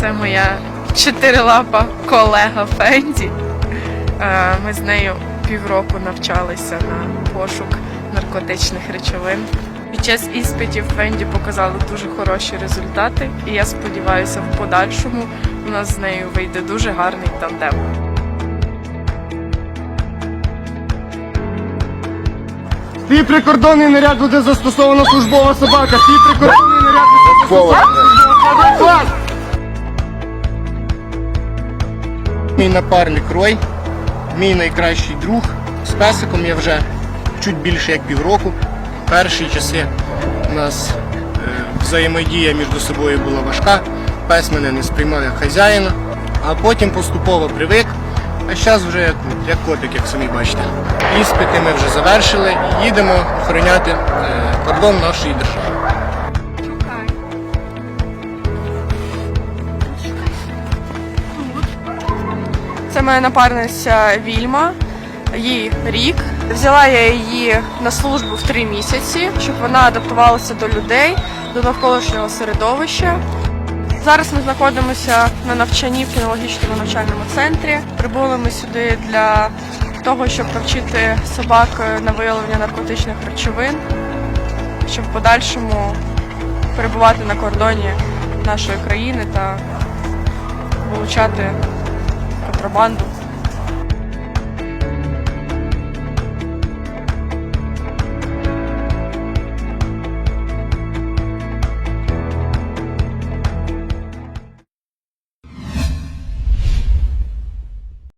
Це моя чотирилапа колега Фенді. Е, Ми з нею півроку навчалися на пошук наркотичних речовин. Під час іспитів Фенді показали дуже хороші результати, і я сподіваюся, в подальшому у нас з нею вийде дуже гарний тандем. Твій прикордонний наряд буде застосована службова собака. Твій прикордонний наряд буде застосована Мій напарник Рой, мій найкращий друг. З песиком я вже чуть більше як півроку. Перші часи у нас е, взаємодія між собою була важка. Пес мене не сприймав як хазяїна, а потім поступово привик. А зараз вже як, як котик, як самі бачите. Іспити ми вже завершили і їдемо охороняти е, кордон нашої держави. Це моя напарниця Вільма, їй рік. Взяла я її на службу в три місяці, щоб вона адаптувалася до людей, до навколишнього середовища. Зараз ми знаходимося на навчанні в кінологічному навчальному центрі. Прибули ми сюди для того, щоб навчити собак на виявлення наркотичних речовин, щоб в подальшому перебувати на кордоні нашої країни та вилучати контрабанду